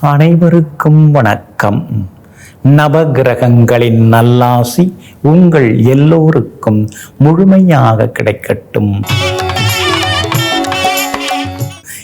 அனைவருக்கும் வணக்கம். நவகிரகங்களின் நல்லாசி உங்கள் எல்லோருக்கும் முழுமையாக கிடைக்கட்டும்.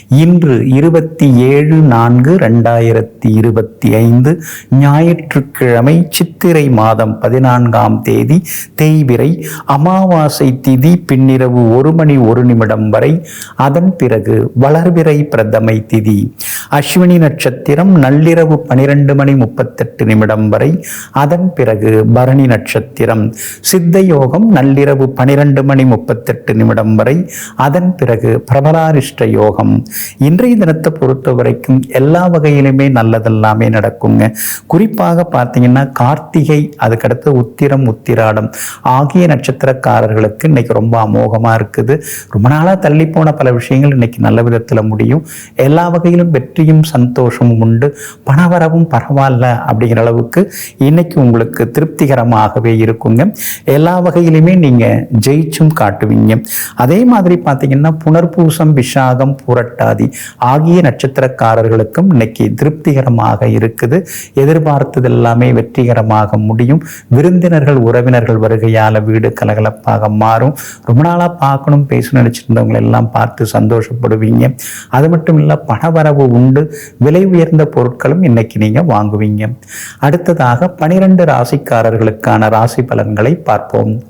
இன்று இருபத்தி ஏழு நான்கு ரெண்டாயிரத்தி இருபத்தி ஐந்து ஞாயிற்றுக்கிழமை சித்திரை மாதம் பதினான்காம் தேதி தேய்பிரை அமாவாசை திதி பின்னிரவு ஒரு மணி ஒரு நிமிடம் வரை. அதன் பிறகு வளர்பிறை பிரதமை திதி. அஸ்வினி நட்சத்திரம் நள்ளிரவு பனிரெண்டு மணி முப்பத்தெட்டு நிமிடம் வரை. அதன் பிறகு பரணி நட்சத்திரம். சித்த யோகம் நள்ளிரவு பனிரெண்டு மணி முப்பத்தெட்டு நிமிடம் வரை. அதன் பிறகு பிரபலாரிஷ்ட யோகம். இன்றைய தினத்தை பொறுத்த வரைக்கும் எல்லா வகையிலுமே நல்லதெல்லாமே நடக்குங்க. குறிப்பாக பார்த்தீங்கன்னா கார்த்திகை அதுக்கடுத்து உத்திரம் உத்திராடம் ஆகிய நட்சத்திரக்காரர்களுக்கு இன்னைக்கு ரொம்ப அமோகமாக இருக்குது. ரொம்ப நாளாக தள்ளி போன பல விஷயங்கள் இன்னைக்கு நல்ல விதத்தில் முடியும். எல்லா வகையிலும் வெற்றியும் சந்தோஷமும் உண்டு. பணவரவும் பரவாயில்ல அப்படிங்கிற அளவுக்கு இன்னைக்கு உங்களுக்கு திருப்திகரமாகவே இருக்குங்க. எல்லா வகையிலுமே நீங்கள் ஜெயிச்சும் காட்டுவீங்க. அதே மாதிரி பார்த்தீங்கன்னா புனர்பூசம் விஷாகம் புரட்டாதி ஆகிய நட்சத்திரக்காரர்களுக்கும் இன்னைக்கு திருப்திகரமாக இருக்குது. எதிர்பார்த்தது எல்லாமே வெற்றிகரமாக முடியும். விருந்தினர்கள் உறவினர்கள் வருகையால் வீடு கலகலப்பாக மாறும். ரொம்ப நாளா பார்க்கணும் பேசணும் நினைச்சிருந்தவங்களை எல்லாம் பார்த்து சந்தோஷப்படுவீங்க. அது மட்டும் இல்ல பணவரவு உண்டு. விலை உயர்ந்த பொருட்களும் இன்னைக்கு நீங்க வாங்குவீங்க. அடுத்ததாக பனிரெண்டு ராசிக்காரர்களுக்கான ராசி பலன்களை பார்ப்போம்.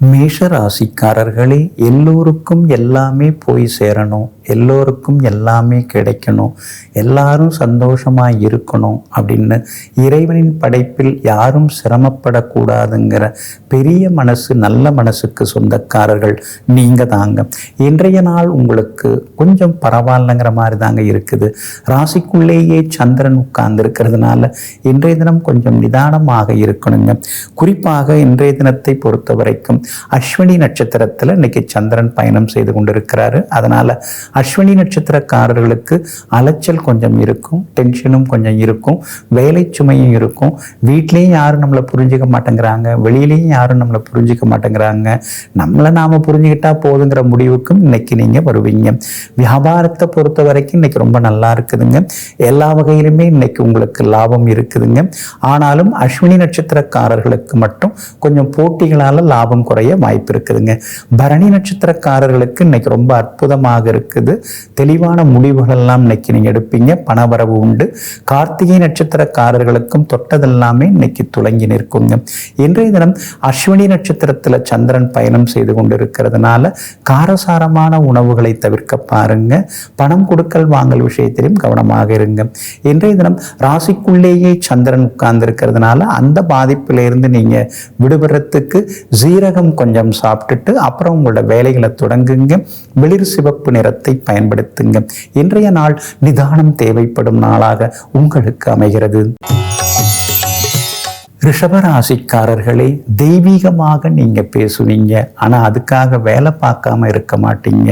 மேஷ ராசிக்காரர்களே எல்லோருக்கும் எல்லாமே போய் சேரணும் எல்லோருக்கும் எல்லாமே கிடைக்கணும் எல்லாரும் சந்தோஷமாக இருக்கணும் அப்படின்னு இறைவனின் படைப்பில் யாரும் சிரமப்படக்கூடாதுங்கிற பெரிய மனசு நல்ல மனசுக்கு சொந்தக்காரர்கள் நீங்கள் தாங்க. இன்றைய நாள் உங்களுக்கு கொஞ்சம் பரவாயில்லைங்கிற மாதிரி தாங்க இருக்குது. ராசிக்குள்ளேயே சந்திரன் உட்கார்ந்து இருக்கிறதுனால இன்றைய தினம் கொஞ்சம் நிதானமாக இருக்கணுங்க. குறிப்பாக இன்றைய தினத்தை பொறுத்த வரைக்கும் அஸ்வினி நட்சத்திரத்தில் இன்னைக்கு சந்திரன் பயணம் செய்து கொண்டிருக்கிறாரு. அதனால அஸ்வினி நட்சத்திரக்காரர்களுக்கு அலைச்சல் கொஞ்சம் இருக்கும் டென்ஷனும் கொஞ்சம் இருக்கும் வேலை சுமையும் இருக்கும். வீட்லேயும் யாரும் நம்மளை புரிஞ்சுக்க மாட்டேங்கிறாங்க வெளியிலையும் யாரும் நம்மளை புரிஞ்சிக்க மாட்டேங்கிறாங்க. நம்மளை நாம புரிஞ்சுக்கிட்டா போதுங்கிற முடிவுக்கும் இன்னைக்கு நீங்க வருவீங்க. வியாபாரத்தை பொறுத்த வரைக்கும் இன்னைக்கு ரொம்ப நல்லா இருக்குதுங்க. எல்லா வகையிலுமே இன்னைக்கு உங்களுக்கு லாபம் இருக்குதுங்க. ஆனாலும் அஸ்வினி நட்சத்திரக்காரர்களுக்கு மட்டும் கொஞ்சம் போட்டிகளால லாபம் குறை குறைய வாய்ப்பு இருக்குதுங்க. பரணி நட்சத்திரக்காரர்களுக்கு இன்னைக்கு ரொம்ப அற்புதமாக இருக்குது. தெளிவான முடிவுகளெல்லாம் இன்னைக்கு நீங்கள் எடுப்பீங்க. பணவரவு உண்டு. கார்த்திகை நட்சத்திரக்காரர்களுக்கும் தொட்டதெல்லாமே இன்னைக்கு துளங்கி நிற்குங்க. இன்றைய தினம் அஸ்வினி நட்சத்திரத்தில் சந்திரன் பயணம் செய்து கொண்டிருக்கிறதுனால காரசாரமான உணவுகளை தவிர்க்க பாருங்க. பணம் கொடுக்கல் வாங்கல் விஷயத்திலும் கவனமாக இருங்க. இன்றைய தினம் ராசிக்குள்ளேயே சந்திரன் உட்கார்ந்து இருக்கிறதுனால அந்த பாதிப்பிலிருந்து நீங்க விடுபடுறதுக்கு ஜீரகம் கொஞ்சம் சாப்பிட்டுட்டு அப்புறம் உங்களோட வேலைகளை தொடங்குங்க. வெளிர் சிவப்பு நிறத்தை பயன்படுத்துங்க. இன்றைய நாள் நிதானம் தேவைப்படும் நாளாக உங்களுக்கு அமைகிறது. ரிஷபராசிக்காரர்களே தெய்வீகமாக நீங்க பேசுவீங்க ஆனா அதுக்காக வேலை பார்க்காம இருக்க மாட்டீங்க.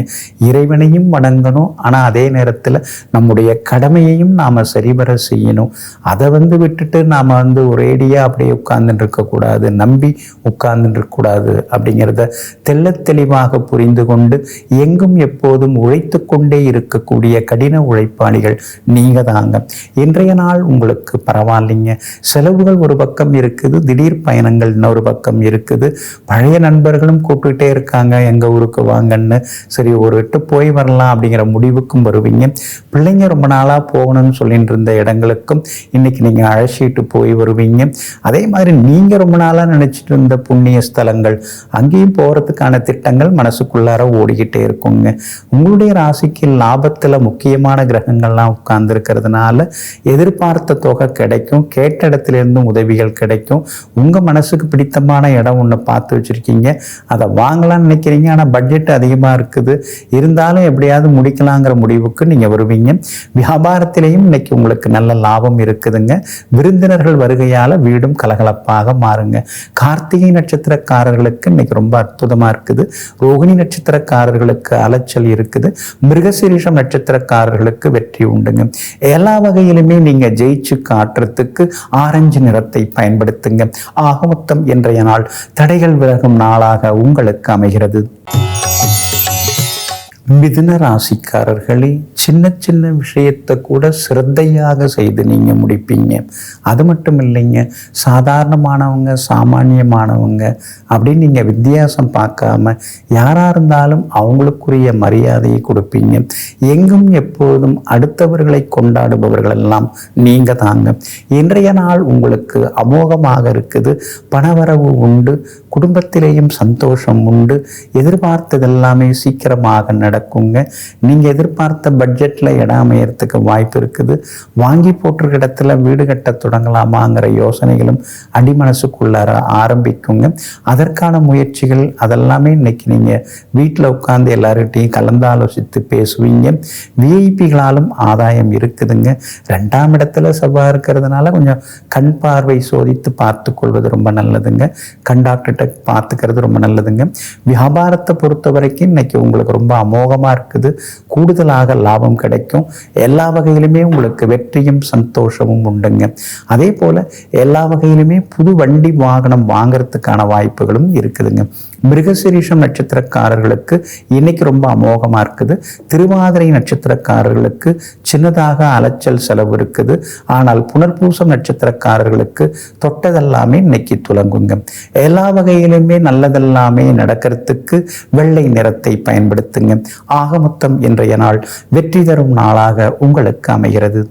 இறைவனையும் வணங்கணும். ஆனா அதே நேரத்தில் நம்முடைய கடமையையும் நாம சரிவர செய்யணும். அதை வந்து விட்டுட்டு நாம வந்து ஒரேடியா அப்படியே உட்கார்ந்துட்டு இருக்கக்கூடாது. நம்பி உட்கார்ந்துட்டு இருக்கக்கூடாது அப்படிங்கிறத தெள்ள தெளிவாக புரிந்து கொண்டு எங்கும் எப்போதும் உழைத்து கொண்டே இருக்கக்கூடிய கடின உழைப்பாளிகள் நீங்கள் தாங்க இன்றைய நாள் உங்களுக்கு பரவாயில்லைங்க. செலவுகள் ஒரு பக்கம் இருக்குது. திடீர் பயணங்கள் இன்னொரு பக்கம் இருக்குது. பழைய நண்பர்களும் கூப்பிட்டுட்டே இருக்காங்க. எங்க ஊருக்கு வாங்கன்னு. சரி ஒரு விட்டு போய் வரலாம் அப்படிங்கிற முடிவுக்கும் வருவீங்க. பிள்ளைங்க ரொம்ப நாளா போகணும்னு சொல்லிட்டு இருந்த இடங்களுக்கும் இன்னைக்கு நீங்க அழைச்சிட்டு போய் வருவீங்க. அதே மாதிரி நீங்க ரொம்ப நாளா நினைச்சிட்டு இருந்த புண்ணிய ஸ்தலங்கள் அங்கேயும் போறதுக்கான திட்டங்கள் மனசுக்குள்ளார ஓடிக்கிட்டே இருக்குங்க. உங்களுடைய ராசிக்கு லாபத்துல முக்கியமான கிரகங்கள்லாம் உட்கார்ந்து இருக்கிறதுனால எதிர்பார்த்த தொகை கிடைக்கும். கேட்ட இடத்துல இருந்தும் உதவிகள் கிடைக்கும் உங்க மனசுக்கு பிடித்தமான இடம் ஒன்று பார்த்து வச்சிருக்கீங்க. அதை வாங்கலாம்னு நினைக்கிறீங்க. ஆனால் பட்ஜெட் அதிகமாக இருக்குது. இருந்தாலும் எப்படியாவது முடிக்கலாங்கிற முடிவுக்கு நீங்கள் வருவீங்க. வியாபாரத்திலையும் இன்னைக்கு உங்களுக்கு நல்ல லாபம் இருக்குதுங்க. விருந்தினர்கள் வருகையால் வீடும் கலகலப்பாக மாறுங்க. கார்த்திகை நட்சத்திரக்காரர்களுக்கு இன்னைக்கு ரொம்ப அற்புதமாக இருக்குது. ரோகிணி நட்சத்திரக்காரர்களுக்கு அலைச்சல் இருக்குது. மிருகசீரிஷம் நட்சத்திரக்காரர்களுக்கு வெற்றி உண்டுங்க. எல்லா வகையிலுமே நீங்க ஜெயிச்சு காட்டுறதுக்கு ஆரஞ்சு நிறத்தை பயன்படுத்துங்க. ஆக மொத்தம் இன்றைய நாள் தடைகள் விலகும் நாளாக உங்களுக்கு அமைகிறது. மிதுன ராசிக்காரர்களே சின்ன சின்ன விஷயத்தை கூட சிரத்தையாக செய்து நீங்கள் முடிப்பீங்க. அது மட்டும் இல்லைங்க சாதாரணமானவங்க சாமானியமானவங்க அப்படின்னு நீங்கள் வித்தியாசம் பார்க்காம யாராக இருந்தாலும் அவங்களுக்குரிய மரியாதையை கொடுப்பீங்க. எங்கும் எப்போதும் அடுத்தவர்களை கொண்டாடுபவர்கள் எல்லாம் நீங்கள் தாங்க. இன்றைய நாள் உங்களுக்கு அமோகமாக இருக்குது. பணவரவு உண்டு. குடும்பத்திலேயும் சந்தோஷம் உண்டு. எதிர்பார்த்ததெல்லாமே சீக்கிரமாக நடக்குங்க. நீங்கள் எதிர்பார்த்த பட்ஜெட்டில் இடம் அமையறதுக்கு வாய்ப்பு இருக்குது. வாங்கி போட்டிருக்க இடத்துல வீடு கட்ட தொடங்கலாமாங்கிற யோசனைகளும் அடிமனசுக்குள்ளார ஆரம்பிக்குங்க. அதற்கான முயற்சிகள் அதெல்லாமே இன்னைக்கு நீங்கள் வீட்டில் உட்காந்து எல்லார்கிட்டையும் கலந்தாலோசித்து பேசுவீங்க. விஐபிகளாலும் ஆதாயம் இருக்குதுங்க. ரெண்டாம் இடத்துல செவ்வாய் இருக்கிறதுனால கொஞ்சம் கண் பார்வை சோதித்து பார்த்து கொள்வது ரொம்ப நல்லதுங்க. கண் டாக்டர்கிட்ட பார்த்துக்கிறது ரொம்ப நல்லதுங்க. வியாபாரத்தை பொறுத்த வரைக்கும் இன்னைக்கு உங்களுக்கு ரொம்ப அமோகமாக இருக்குது. கூடுதலாக லாபம் கிடைக்கும். எல்லா வகையிலுமே உங்களுக்கு வெற்றியும் சந்தோஷமும் உண்டுங்க. அதே போல் எல்லா வகையிலுமே புது வண்டி வாகனம் வாங்குறதுக்கான வாய்ப்புகளும் இருக்குதுங்க. மிருகசிரீஷம் நட்சத்திரக்காரர்களுக்கு இன்னைக்கு ரொம்ப அமோகமாக இருக்குது. திருவாதிரை நட்சத்திரக்காரர்களுக்கு சின்னதாக அலைச்சல் செலவு இருக்குது. ஆனால் புனர்பூசம் நட்சத்திரக்காரர்களுக்கு தொட்டதெல்லாமே இன்னைக்கு துலங்குங்க எல்லா வகையிலுமே நல்லதெல்லாமே நடக்கிறதுக்கு வெள்ளை நிறத்தை பயன்படுத்துங்க. ஆகமொத்தம் இன்றைய நாள் வெற்றி தரும் நாளாக உங்களுக்கு அமைகிறது.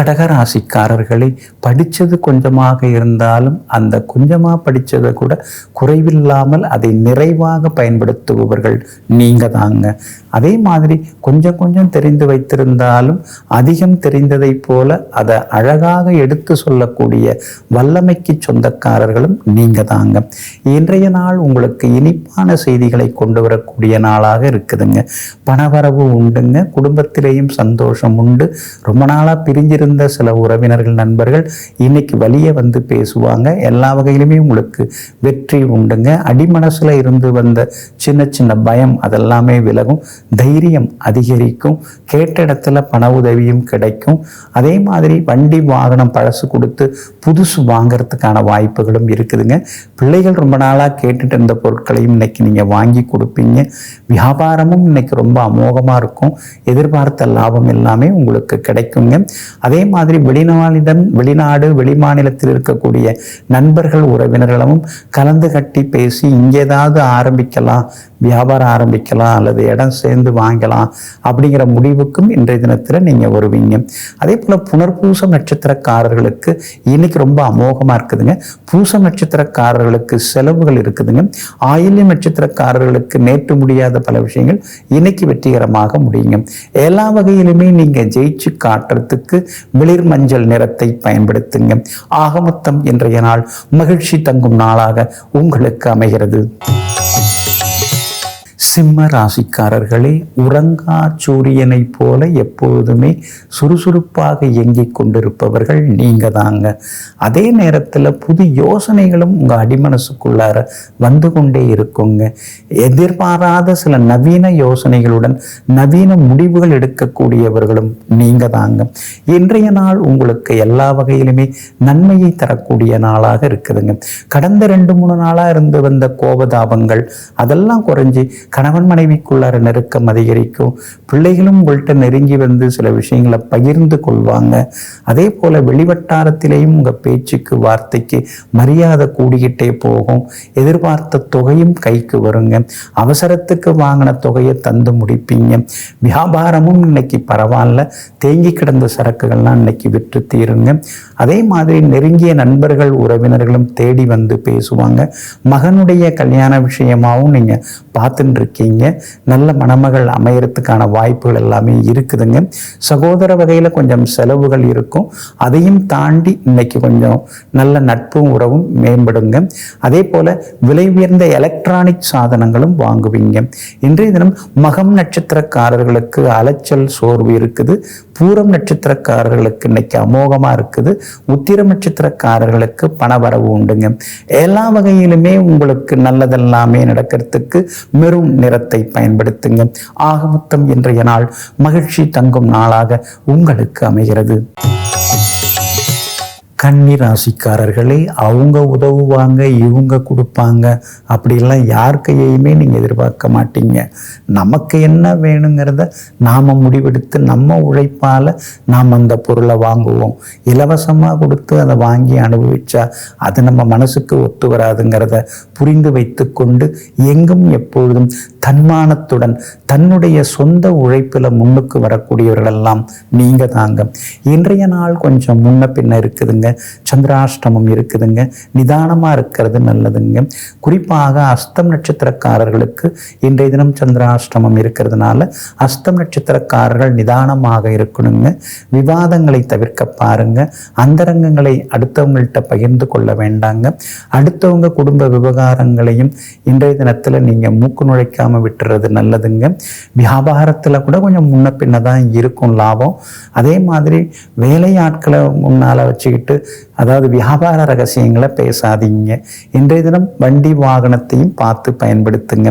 கடகராசிக்காரர்களை படித்தது கொஞ்சமாக இருந்தாலும் அந்த கொஞ்சமாக படித்ததை கூட குறைவில்லாமல் அதை நிறைவாக பயன்படுத்துபவர்கள் நீங்கள் தாங்க. அதே மாதிரி கொஞ்சம் கொஞ்சம் தெரிந்து வைத்திருந்தாலும் அதிகம் தெரிந்ததை போல அதை அழகாக எடுத்து சொல்லக்கூடிய வல்லமைக்கு சொந்தக்காரர்களும் நீங்கள் தாங்க. இன்றைய நாள் உங்களுக்கு இனிப்பான செய்திகளை கொண்டு வரக்கூடிய நாளாக இருக்குதுங்க. பணவரவு உண்டுங்க. குடும்பத்திலேயும் சந்தோஷம் உண்டு. ரொம்ப நாளாக பிரிஞ்சிருந்த சில உறவினர்கள் நண்பர்கள் இன்னைக்கு வழியே வந்து பேசுவாங்க. எல்லா வகையிலுமே உங்களுக்கு வெற்றி உண்டுங்க. அடிமனசுல இருந்து வந்த சின்ன சின்ன பயம் அதெல்லாமே விலகும். தைரியம் அதிகரிக்கும். கேட்ட இடத்துல பண உதவியும் கிடைக்கும். அதே மாதிரி வண்டி வாகனம் பழசு கொடுத்து புதுசு வாங்கிறதுக்கான வாய்ப்புகளும் இருக்குதுங்க. பிள்ளைகள் ரொம்ப நாளாக கேட்டுட்டு இருந்த பொருட்களையும் இன்னைக்கு நீங்கள் வாங்கி கொடுப்பீங்க. வியாபாரமும் இன்னைக்கு ரொம்ப அமோகமாக இருக்கும். எதிர்பார்த்த லாபம் எல்லாமே உங்களுக்கு கிடைக்குங்க. அதே மாதிரி வெளிநாளிடம் வெளிநாடு வெளிமாநிலத்தில் இருக்கக்கூடிய நண்பர்கள் உறவினர்களும் கலந்து கட்டி பேசி இங்கே ஏதாவது ஆரம்பிக்கலாம். வியாபாரம் ஆரம்பிக்கலாம் அல்லது இடம் சேர்ந்து வாங்கலாம் அப்படிங்கிற முடிவுக்கும் இன்றைய தினத்தில் நீங்கள் வருவீங்க. அதே போல் புனர்பூசம் நட்சத்திரக்காரர்களுக்கு இன்னைக்கு ரொம்ப அமோகமாக இருக்குதுங்க. பூசம் நட்சத்திரக்காரர்களுக்கு செலவுகள் இருக்குதுங்க. ஆயில்யம் நட்சத்திரக்காரர்களுக்கு நேற்று முடியாத பல விஷயங்கள் இன்னைக்கு வெற்றிகரமாக முடியுங்க. எல்லா வகையிலுமே நீங்கள் ஜெயிச்சு காட்டுறதுக்கு வெளிர் மஞ்சள் நிறத்தை பயன்படுத்துங்க. ஆகமொத்தம் இன்றைய நாள் மகிழ்ச்சி தங்கும் நாளாக உங்களுக்கு அமைகிறது. சிம்ம ராசிக்காரர்களே உறங்கா சூரியனைப் போல எப்பொழுதுமே சுறுசுறுப்பாக இயங்கிக் கொண்டிருப்பவர்கள் நீங்கள் தாங்க அதே நேரத்தில் புது யோசனைகளும் உங்கள் அடிமனசுக்குள்ளார வந்து கொண்டே இருக்குங்க. எதிர்பாராத சில நவீன யோசனைகளுடன் நவீன முடிவுகள் எடுக்கக்கூடியவர்களும் நீங்கள் தாங்க இன்றைய நாள் உங்களுக்கு எல்லா வகையிலுமே நன்மையை தரக்கூடிய நாளாக இருக்குதுங்க. கடந்த ரெண்டு மூணு நாளாக இருந்து வந்த கோபதாபங்கள் அதெல்லாம் குறைஞ்சி கணவன் மனைவிக்குள்ளார நெருக்கம் அதிகரிக்கும். பிள்ளைகளும் உங்கள்கிட்ட நெருங்கி வந்து சில விஷயங்களை பகிர்ந்து கொள்வாங்க. அதே போல வெளிவட்டாரத்திலேயும் உங்கள் பேச்சுக்கு வார்த்தைக்கு மரியாதை கூடிக்கிட்டே போகும். எதிர்பார்த்த தொகையும் கைக்கு வருங்க. அவசரத்துக்கு வாங்கின தொகையை தந்து முடிப்பீங்க. வியாபாரமும் இன்னைக்கு பரவாயில்ல. தேங்கி கிடந்த சரக்குகள்லாம் இன்னைக்கு விற்று தீருங்க. அதே மாதிரி நெருங்கிய நண்பர்கள் உறவினர்களும் தேடி வந்து பேசுவாங்க. மகனுடைய கல்யாண விஷயமாவும் நீங்கள் பார்த்துட்டு இருக்கீங்க. நல்ல மணமகள் அமையறதுக்கான வாய்ப்புகள் எல்லாமே இருக்குதுங்க. சகோதர வகையில் கொஞ்சம் செலவுகள் இருக்கும். அதையும் தாண்டி இன்னைக்கு கொஞ்சம் நல்ல நட்பும் உறவும் மேம்படுங்க. அதே போல் விலை உயர்ந்த எலக்ட்ரானிக் சாதனங்களும் வாங்குவீங்க. இன்றைய தினம் மகம் நட்சத்திரக்காரர்களுக்கு அலைச்சல் சோர்வு இருக்குது. பூரம் நட்சத்திரக்காரர்களுக்கு இன்னைக்கு அமோகமாக இருக்குது. உத்திரம் நட்சத்திரக்காரர்களுக்கு பணவரவு உண்டுங்க. எல்லா வகையிலுமே உங்களுக்கு நல்லதெல்லாமே நடக்கிறதுக்கு மெரும் நிறத்தை பயன்படுத்துங்க. ஆக மொத்தம் இன்றைய நாள் மகிழ்ச்சி தங்கும் நாளாக உங்களுக்கு அமைகிறது. கன்னி ராசிக்காரர்களே அவங்க உதவுவாங்க இவங்க கொடுப்பாங்க. அப்படிலாம் யார் கையையுமே நீங்கள் எதிர்பார்க்க மாட்டீங்க. நமக்கு என்ன வேணுங்கிறத நாம் முடிவெடுத்து நம்ம உழைப்பால் நாம் அந்த பொருளை வாங்குவோம். இலவசமாக கொடுத்து அதை வாங்கி அனுபவிச்சா அது நம்ம மனசுக்கு ஒத்து வராதுங்கிறத புரிந்து வைத்துக்கொண்டு எங்கும் எப்பொழுதும் தன்மானத்துடன் தன்னுடைய சொந்த உழைப்பில் முன்னுக்கு வரக்கூடியவர்களெல்லாம் நீங்கள் தாங்க. இன்றைய நாள் கொஞ்சம் முன்ன பின்ன இருக்குதுங்க. சந்திராஷ்டமம் இருக்குதுங்க. நிதானமாக இருக்கிறது நல்லதுங்க. குறிப்பாக அஸ்தம் நட்சத்திரக்காரர்களுக்கு இன்றைய தினம் சந்திராஷ்டமம் இருக்கிறதுனால அஸ்தம் நட்சத்திரக்காரர்கள் நிதானமாக இருக்கணுங்க. விவாதங்களை தவிர்க்க பாருங்க. அந்தரங்கங்களை அடுத்தவங்கள்ட்ட பகிர்ந்து கொள்ள வேண்டாங்க. அடுத்தவங்க குடும்ப விவகாரங்களையும் இன்றைய தினத்தில் நீங்கள் மூக்கு நுழைக்காமல் விட்டுறது நல்லதுங்க. வியாபாரத்தில் கூட கொஞ்சம் முன்ன பின்ன தான் இருக்கும் லாபம். அதே மாதிரி வேலையாட்களை முன்னால் வச்சுக்கிட்டு அதாவது வியாபார ரகசியங்களை பேசாதீங்க. இன்றைய தினம் வண்டி வாகனத்தையும் பார்த்து பயன்படுத்துங்க.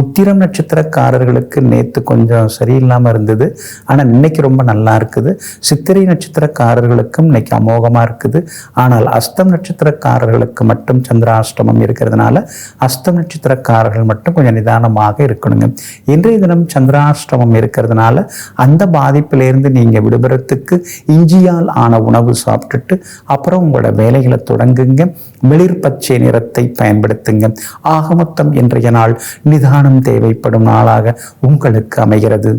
உத்திரம் நட்சத்திரக்காரர்களுக்கு நேற்று கொஞ்சம் சரியில்லாமல் இருந்தது. ஆனால் இன்னைக்கு ரொம்ப நல்லா இருக்குது. சித்திரை நட்சத்திரக்காரர்களுக்கும் இன்னைக்கு அமோகமாக இருக்குது. ஆனால் அஸ்தம் நட்சத்திரக்காரர்களுக்கு மட்டும் சந்திராஷ்டமம் இருக்கிறதுனால அஸ்தம் நட்சத்திரக்காரர்கள் மட்டும் கொஞ்சம் நிதானமாக இருக்கணுங்க. இன்றைய தினம் சந்திராஷ்டமம் இருக்கிறதுனால அந்த பாதிப்பிலிருந்து நீங்கள் விடுபடுறதுக்கு இஞ்சியால் ஆன உணவு சாப்பிட்டுட்டு அப்புறம் உங்களோட வேலைகளை தொடங்குங்க. வெளிர் பச்சை நிறத்தை பயன்படுத்துங்க. ஆகமொத்தம் இன்றைய நாள் நிதானம் தேவைப்படும் நாளாக உங்களுக்கு அமைகிறது.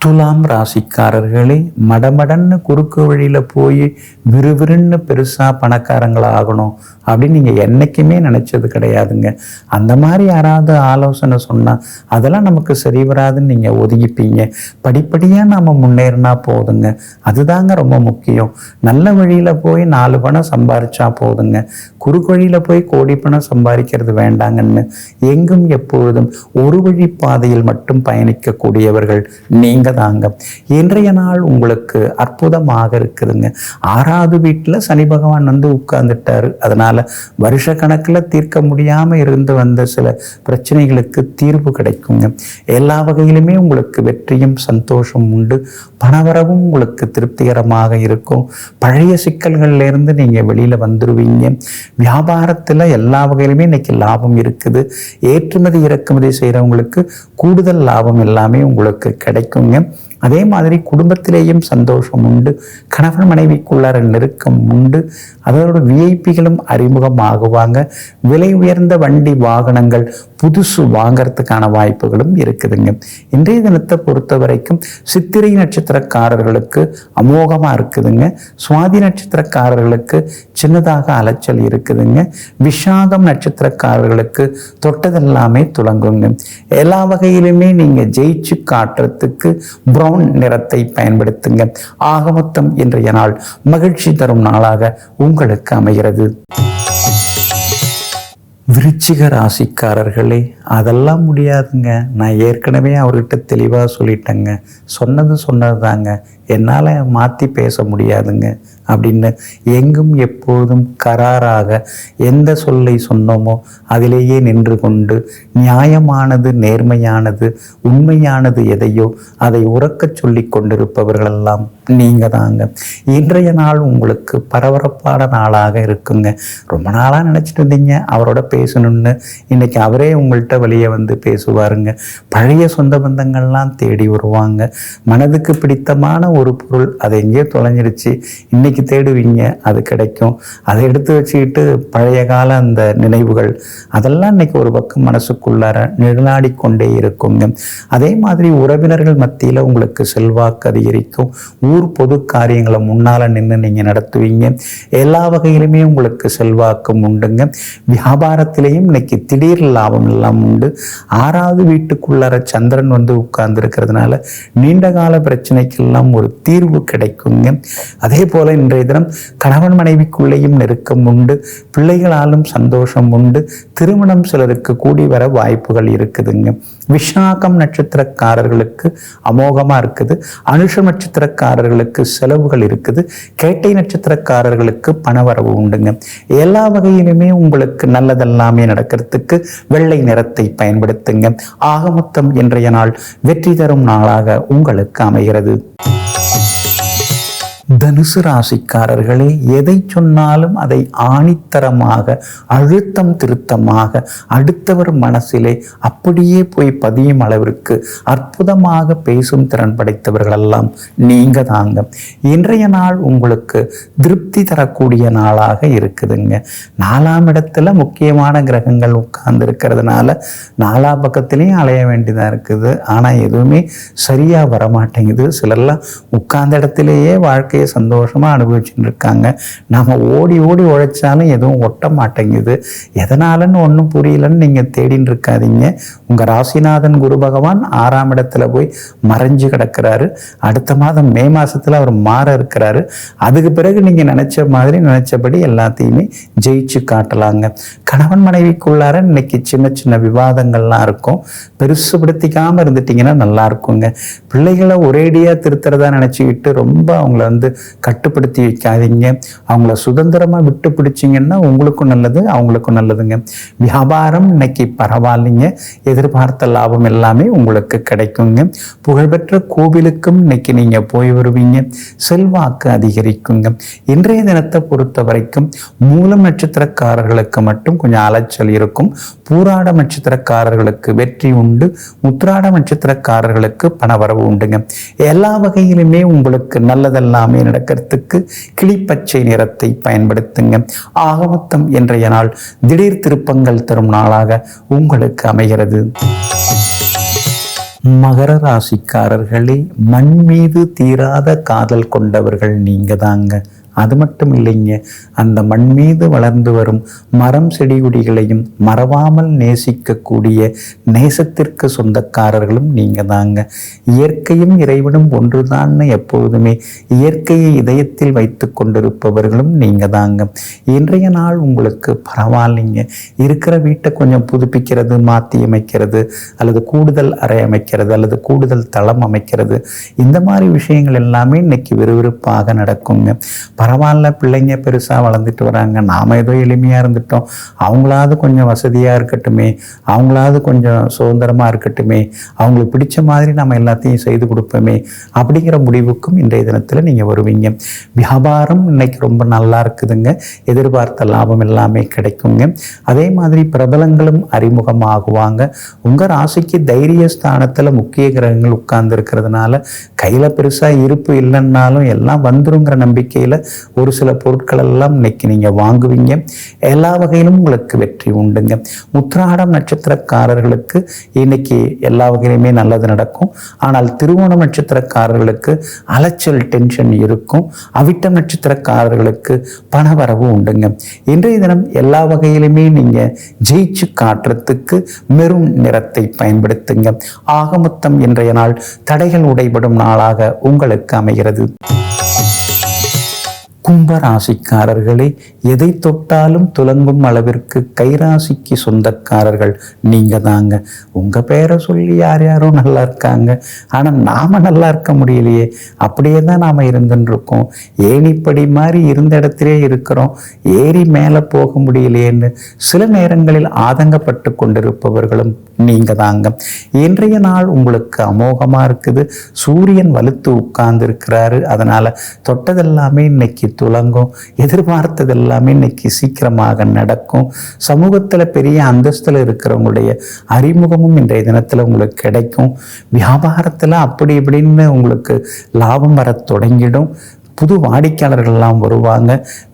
துலாம் ராசிக்காரர்களே மடமடன்னு குறுக்கு வழியில் போய் விறுவிறுன்னு பெருசாக பணக்காரங்களாகணும் அப்படின்னு நீங்கள் என்றைக்குமே நினச்சது கிடையாதுங்க. அந்த மாதிரி யாராவது ஆலோசனை சொன்னால் அதெல்லாம் நமக்கு சரி வராதுன்னு நீங்கள் ஒதுங்கிப்பீங்க. படிப்படியாக நாம் முன்னேறினா போதுங்க. அதுதாங்க ரொம்ப முக்கியம். நல்ல வழியில் போய் நாலு பணம் சம்பாரிச்சா போதுங்க. குறுக்கு வழியில் போய் கோடி பணம் சம்பாதிக்கிறது வேண்டாங்கன்னு எங்கும் எப்பொழுதும் ஒரு வழி பாதையில் மட்டும் பயணிக்கக்கூடியவர்கள் நீங்கள் தாங்க இன்றைய நாள் உங்களுக்கு அற்புதமாக இருக்குதுங்க. ஆறாவது வீட்டில் சனி பகவான் வந்து உட்கார்ந்துட்டாரு. அதனால் வருஷ கணக்கில் தீர்க்க முடியாமல் இருந்து வந்த சில பிரச்சனைகளுக்கு தீர்வு கிடைக்குங்க. எல்லா வகையிலுமே உங்களுக்கு வெற்றியும் சந்தோஷம் உண்டு. பணவரவும் உங்களுக்கு திருப்திகரமாக இருக்கும். பழைய சிக்கல்கள்லேருந்து நீங்கள் வெளியில் வந்துடுவீங்க வியாபாரத்தில் எல்லா வகையிலுமே இன்றைக்கி லாபம் இருக்குது. ஏற்றுமதி இறக்குமதி செய்கிறவங்களுக்கு கூடுதல் லாபம் எல்லாமே உங்களுக்கு கிடைக்குங்க. அதே மாதிரி குடும்பத்திலேயும் சந்தோஷம் உண்டு. கணவன் மனைவிக்குள்ளார நெருக்கம் உண்டு. அதோட விஐபிகளும் அறிமுகமாகுவாங்க. விலை உயர்ந்த வண்டி வாகனங்கள் புதுசு வாங்கறதுக்கான வாய்ப்புகளும் இருக்குதுங்க. இன்றைய தினத்தை பொறுத்த வரைக்கும் சித்திரை நட்சத்திரக்காரர்களுக்கு அமோகமாக இருக்குதுங்க. சுவாதி நட்சத்திரக்காரர்களுக்கு சின்னதாக அலைச்சல் இருக்குதுங்க. விஷாகம் நட்சத்திரக்காரர்களுக்கு தொட்டதெல்லாமே துளங்குங்க. எல்லா வகையிலுமே நீங்கள் ஜெயிச்சு காட்டுறதுக்கு ப்ரௌன் நிறத்தை பயன்படுத்துங்க. ஆகமொத்தம் இன்றைய நாள் மகிழ்ச்சி தரும் நாளாக உங்களுக்கு அமைகிறது. விருச்சிக ராசிக்காரர்களே அதெல்லாம் முடியாதுங்க. நான் ஏற்கனவே அவர்கிட்ட தெளிவாக சொல்லிட்டேங்க. சொன்னது சொன்னது தாங்க என்னால் மாற்றி பேச முடியாதுங்க அப்படின்னு எங்கும் எப்பொழுதும் கராராக எந்த சொல்லை சொன்னோமோ அதிலேயே நின்று கொண்டு நியாயமானது நேர்மையானது உண்மையானது எதையோ அதை உறக்கச் சொல்லி கொண்டிருப்பவர்களெல்லாம் நீங்கள் தாங்க. இன்றைய நாள் உங்களுக்கு பரபரப்பான நாளாக இருக்குங்க. ரொம்ப நாளாக நினச்சிட்டு இருந்தீங்க அவரோட பேசணும்னு. இன்றைக்கி அவரே உங்கள்கிட்ட வெளியே வந்து பேசுவாருங்க. பழைய சொந்த பந்தங்கள்லாம் தேடி வருவாங்க. மனதுக்கு பிடித்தமான ஒரு பொருள் அது எங்கேயோ தொலைஞ்சிருச்சு. இன்னைக்கு தேடுவீங்க அது கிடைக்கும். அதை எடுத்து வச்சுக்கிட்டு பழைய கால அந்த நினைவுகள் அதெல்லாம் இன்னைக்கு ஒரு பக்கம் மனசுக்குள்ளார நிழலாடி கொண்டே இருக்குங்க. அதே மாதிரி உறவினர்கள் மத்தியில் உங்களுக்கு செல்வாக்கு அதிகரிக்கும். ஊர் பொது காரியங்களை முன்னால் நின்று நீங்கள் நடத்துவீங்க. எல்லா வகையிலுமே உங்களுக்கு செல்வாக்கும் உண்டுங்க. வியாபாரத்திலையும் இன்னைக்கு திடீர் லாபம் எல்லாம் உண்டு. ஆறாவது வீட்டுக்குள்ளார சந்திரன் வந்து உட்கார்ந்து இருக்கிறதுனால நீண்ட கால பிரச்சனைக்கெல்லாம் ஒரு தீர்வு கிடைக்குங்க. அதே போல இன்றைய தினம் கணவன் மனைவிக்குள்ளேயும் நெருக்கம் உண்டு பிள்ளைகளாலும் சந்தோஷம் உண்டு திருமணம் சிலருக்கு கூடி வர வாய்ப்புகள் இருக்குதுங்க. விஷாகம் நட்சத்திரக்காரர்களுக்கு அமோகமா இருக்குது அனுஷ நட்சத்திரக்காரர்களுக்கு செலவுகள் இருக்குது கேட்டை நட்சத்திரக்காரர்களுக்கு பணவரவு உண்டுங்க. எல்லா வகையிலுமே உங்களுக்கு நல்லதெல்லாமே நடக்கிறதுக்கு வெள்ளை நிறத்தை பயன்படுத்துங்க. ஆகமொத்தம் இன்றைய நாள் வெற்றி தரும் நாளாக உங்களுக்கு அமைகிறது. தனுசு ராசிக்காரர்களே எதை சொன்னாலும் அதை ஆணித்தரமாக அழுத்தம் திருத்தமாக அடுத்தவர் மனசிலே அப்படியே போய் பதியும் அளவிற்கு அற்புதமாக பேசும் திறன் படைத்தவர்களெல்லாம் நீங்க தாங்க. இன்றைய நாள் உங்களுக்கு திருப்தி தரக்கூடிய நாளாக இருக்குதுங்க. நாலாம் இடத்துல முக்கியமான கிரகங்கள் உட்கார்ந்து இருக்கிறதுனால நாலா பக்கத்துலேயும் அலைய வேண்டியதாக இருக்குது. ஆனால் எதுவுமே சரியாக வரமாட்டேங்குது. சிலர்லாம் உட்கார்ந்த இடத்துலையே வாழ்க்கை வாழ்க்கையை சந்தோஷமாக அனுபவிச்சுட்டு இருக்காங்க நாம் ஓடி ஓடி உழைச்சாலும் எதுவும் ஒட்ட மாட்டேங்குது. எதனாலன்னு ஒன்றும் புரியலன்னு நீங்கள் தேடின்னு இருக்காதீங்க உங்கள் ராசிநாதன் குரு பகவான் ஆறாம் இடத்துல போய் மறைஞ்சு கிடக்கிறாரு. அடுத்த மாதம் மே மாதத்தில் அவர் மாற இருக்கிறாரு. அதுக்கு பிறகு நீங்கள் நினச்ச மாதிரி நினச்சபடி எல்லாத்தையுமே ஜெயிச்சு காட்டலாங்க. கணவன் மனைவிக்குள்ளார இன்னைக்கு சின்ன சின்ன விவாதங்கள்லாம் இருக்கும். பெருசுபடுத்திக்காமல் இருந்துட்டிங்கன்னா நல்லா இருக்குங்க. பிள்ளைகளை ஒரேடியாக திருத்துறதா நினச்சிக்கிட்டு ரொம்ப அவங்கள வந்து வந்து கட்டுப்படுத்தி வைக்காதீங்க. அவங்கள சுதந்திரமாக விட்டு பிடிச்சிங்கன்னா உங்களுக்கும் நல்லது அவங்களுக்கும் நல்லதுங்க. வியாபாரம் இன்னைக்கு பரவாயில்லைங்க. எதிர்பார்த்த லாபம் எல்லாமே உங்களுக்கு கிடைக்குங்க. புகழ்பெற்ற கோவிலுக்கும் இன்னைக்கு நீங்கள் போய் வருவீங்க. செல்வாக்கு அதிகரிக்குங்க. இன்றைய தினத்தை பொறுத்த வரைக்கும் மூலம் நட்சத்திரக்காரர்களுக்கு மட்டும் கொஞ்சம் அலைச்சல் இருக்கும். பூராட நட்சத்திரக்காரர்களுக்கு வெற்றி உண்டு. முத்திராட நட்சத்திரக்காரர்களுக்கு பணவரவு உண்டுங்க. எல்லா வகையிலுமே உங்களுக்கு நல்லதெல்லாமே எல்லாமே நடக்கிறதுக்கு கிளிப்பச்சை நிறத்தை பயன்படுத்துங்க. ஆகமத்தம் இன்றைய நாள் திடீர் திருப்பங்கள் தரும் நாளாக உங்களுக்கு அமைகிறது. மகர ராசிக்காரர்களே மண் மீது தீராத காதல் கொண்டவர்கள் நீங்க தாங்க அது மட்டும் இல்லைங்க அந்த மண் மீது வளர்ந்து வரும் மரம் செடி கொடிகளையும் மறவாமல் நேசிக்கக்கூடிய நேசத்திற்கு சொந்தக்காரர்களும் நீங்க தாங்க இயற்கையும் இறைவனும் ஒன்றுதான்னு எப்போதுமே இயற்கையை இதயத்தில் வைத்து கொண்டிருப்பவர்களும் நீங்க தாங்க இன்றைய நாள் உங்களுக்கு பரவாயில்லைங்க. இருக்கிற வீட்டை கொஞ்சம் புதுப்பிக்கிறது மாற்றி அமைக்கிறது அல்லது கூடுதல் அறை அமைக்கிறது அல்லது கூடுதல் தளம் அமைக்கிறது. இந்த மாதிரி விஷயங்கள் எல்லாமே இன்னைக்கு விறுவிறுப்பாக நடக்குங்க. பரவாயில்ல பிள்ளைங்க பெருசாக வளர்ந்துட்டு வராங்க. நாம் ஏதோ எளிமையாக இருந்துட்டோம். அவங்களாவது கொஞ்சம் வசதியாக இருக்கட்டுமே. அவங்களாவது கொஞ்சம் சுதந்திரமாக இருக்கட்டுமே. அவங்களுக்கு பிடிச்ச மாதிரி நம்ம எல்லாத்தையும் செய்து கொடுப்போமே. அப்படிங்கிற முடிவுக்கும் இன்றைய தினத்தில் நீங்கள் வருவீங்க. வியாபாரம் இன்னைக்கு ரொம்ப நல்லா இருக்குதுங்க. எதிர்பார்த்த லாபம் எல்லாமே கிடைக்குங்க. அதே மாதிரி பிரபலங்களும் அறிமுகமாகுவாங்க. உங்கள் ராசிக்கு தைரிய ஸ்தானத்தில் முக்கிய கிரகங்கள் உட்கார்ந்து இருக்கிறதுனால கையில் பெருசாக இருப்பு இல்லைன்னாலும் எல்லாம் வந்துருங்கிற நம்பிக்கையில் ஒரு சில பொருட்கள் எல்லாம் இன்னைக்கு நீங்கள் வாங்குவீங்க. எல்லா வகையிலும் உங்களுக்கு வெற்றி உண்டுங்க. உத்திராடம் நட்சத்திரக்காரர்களுக்கு இன்னைக்கு எல்லா வகையிலுமே நல்லது நடக்கும். ஆனால் திருவோணம் நட்சத்திரக்காரர்களுக்கு அலைச்சல் டென்ஷன் இருக்கும். அவிட்டம் நட்சத்திரக்காரர்களுக்கு பணவரவு உண்டுங்க. இன்றைய தினம் எல்லா வகையிலுமே நீங்கள் ஜெயிச்சு காட்டுறதுக்கு மெரும் நிறத்தை பயன்படுத்துங்க. ஆகமொத்தம் இன்றைய நாள் தடைகள் உடைபடும் நாளாக உங்களுக்கு அமைகிறது. கும்பராசிக்காரர்களே எதை தொட்டாலும் துலங்கும் அளவிற்கு கைராசிக்கு சொந்தக்காரர்கள் நீங்கள் தாங்க. உங்கள் பேரை சொல்லி யார் யாரும் நல்லா இருக்காங்க. ஆனால் நாம் நல்லா இருக்க முடியலையே. அப்படியே தான் நாம் இருந்துருக்கோம் ஏணிப்படி மாதிரி இருந்த இடத்திலே இருக்கிறோம்? ஏறி மேலே போக முடியலையேன்னு சில நேரங்களில் ஆதங்கப்பட்டு கொண்டிருப்பவர்களும் நீங்கள் தாங்க. இன்றைய நாள் உங்களுக்கு அமோகமாக இருக்குது. சூரியன் வலுத்து உட்கார்ந்து இருக்கிறாரு தொட்டதெல்லாமே இன்னைக்கு துலங்கும். எதிர்பார்த்தது எல்லாமே இன்னைக்கு சீக்கிரமாக நடக்கும். சமூகத்தில் பெரிய அந்தஸ்தில் இருக்கிறவங்களுடைய அறிமுகமும் இன்றைய தினத்தில் உங்களுக்கு கிடைக்கும். வியாபாரத்தில் அப்படி இப்படின்னு உங்களுக்கு லாபம் வர தொடங்கிடும். புது வாடிக்கையாளர்கள்லாம் வருவாங்க.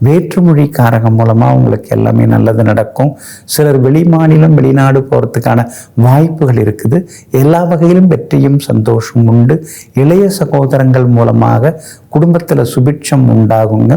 வேற்றுமொழிக்காரகம் மூலமாக அவங்களுக்கு எல்லாமே நல்லது நடக்கும். சிலர் வெளி மாநிலம் வெளிநாடு போகிறதுக்கான வாய்ப்புகள் இருக்குது. எல்லா வகையிலும் வெற்றியும் சந்தோஷம் உண்டு. இளைய சகோதரங்கள் மூலமாக குடும்பத்தில் சுபிட்சம் உண்டாகுங்க.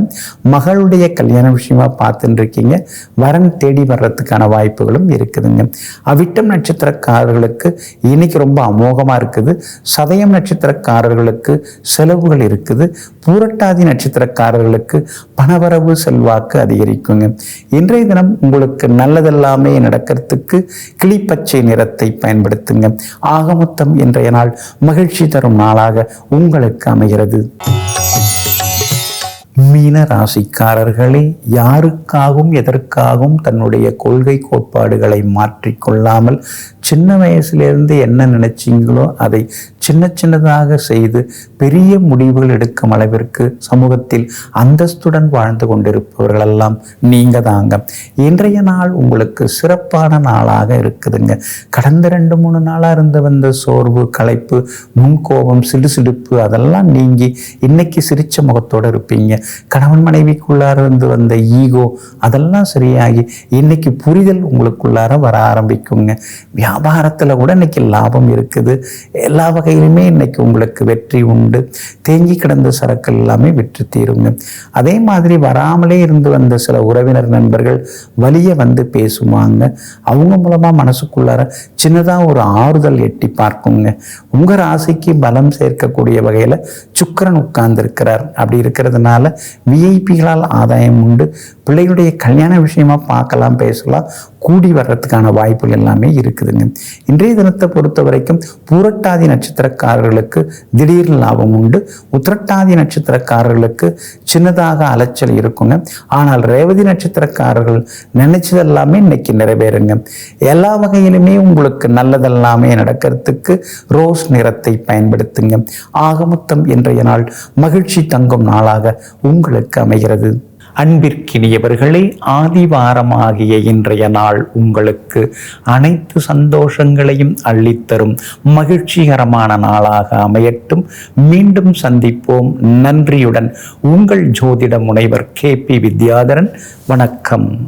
மகளுடைய கல்யாண விஷயமா பார்த்துட்டு இருக்கீங்க வரன் தேடி வர்றதுக்கான வாய்ப்புகளும் இருக்குதுங்க. அவிட்டம் நட்சத்திரக்காரர்களுக்கு இன்னைக்கு ரொம்ப அமோகமாக இருக்குது. சதயம் நட்சத்திரக்காரர்களுக்கு செலவுகள் இருக்குது. பூரட்டாதி நட்சத்திரக்காரர்களுக்கு பணவரவு செல்வாக்கு அதிகரிக்குங்க. இன்றைய தினம் உங்களுக்கு நல்லதெல்லாமே நடக்கிறதுக்கு கிளிப்பச்சை நிறத்தை பயன்படுத்துங்க. ஆகமொத்தம் இன்றைய நாள் மகிழ்ச்சி தரும் நாளாக உங்களுக்கு அமைகிறது. மீன ராசிக்காரர்களே யாருக்காகவும் எதற்காகவும் தன்னுடைய கொள்கை கோட்பாடுகளை மாற்றிக்கொள்ளாமல் சின்ன வயசுலேருந்து என்ன நினைச்சிங்களோ அதை சின்ன சின்னதாக செய்து பெரிய முடிவுகள் எடுக்கும் அளவிற்கு சமூகத்தில் அந்தஸ்துடன் வாழ்ந்து கொண்டிருப்பவர்களெல்லாம் நீங்க தாங்க. இன்றைய நாள் உங்களுக்கு சிறப்பான நாளாக இருக்குதுங்க. கடந்த ரெண்டு மூணு நாளாக இருந்து வந்த சோர்வு களைப்பு முன்கோபம் சிடுசிடுப்பு அதெல்லாம் நீங்கி இன்னைக்கு சிரிச்ச முகத்தோடு இருப்பீங்க. கணவன் மனைவிக்குள்ளார இருந்து வந்த ஈகோ அதெல்லாம் சரியாகி இன்னைக்கு புரிதல் உங்களுக்குள்ளார வர ஆரம்பிக்குங்க. வியாபாரத்தில் கூட இன்னைக்கு லாபம் இருக்குது. எல்லா வகை வகையிலுமே இன்னைக்கு உங்களுக்கு வெற்றி உண்டு. தேங்கி கிடந்த சரக்கு எல்லாமே விற்று தீருங்க. அதே மாதிரி வராமலே இருந்து வந்த சில உறவினர் நண்பர்கள் வழிய வந்து பேசுவாங்க. அவங்க மூலமா மனசுக்குள்ளார சின்னதாக ஒரு ஆறுதல் எட்டி பார்க்குங்க. உங்க ராசிக்கு பலம் சேர்க்கக்கூடிய வகையில் சுக்கிரன் உட்கார்ந்திருக்கிறார். அப்படி இருக்கிறதுனால விஐபிகளால் ஆதாயம் உண்டு. பிள்ளைகளுடைய கல்யாண விஷயமா பார்க்கலாம் பேசலாம். கூடி வர்றதுக்கான வாய்ப்புகள் எல்லாமே இருக்குதுங்க. இன்றைய தினத்தை பொறுத்த வரைக்கும் பூரட்டாதி நட்சத்திரக்காரர்களுக்கு திடீர் லாபம் உண்டு. உத்திரட்டாதி நட்சத்திரக்காரர்களுக்கு சின்னதாக அலைச்சல் இருக்குங்க. ஆனால் ரேவதி நட்சத்திரக்காரர்கள் நினைச்சதெல்லாமே இன்னைக்கு நிறைவேறுங்க. எல்லா வகையிலுமே உங்களுக்கு நல்லதெல்லாமே நடக்கிறதுக்கு ரோஸ் நிறத்தை பயன்படுத்துங்க. ஆகமொத்தம் இன்றைய நாள் மகிழ்ச்சி தங்கும் நாளாக உங்களுக்கு அமைகிறது. அன்பிற்கினியவர்களே ஆதிவாரமாகிய இன்றைய நாள் உங்களுக்கு அனைத்து சந்தோஷங்களையும் அள்ளித்தரும் மகிழ்ச்சிகரமான நாளாக அமையட்டும். மீண்டும் சந்திப்போம். நன்றியுடன் உங்கள் ஜோதிட முனைவர் கே பி வித்யாதரன். வணக்கம்.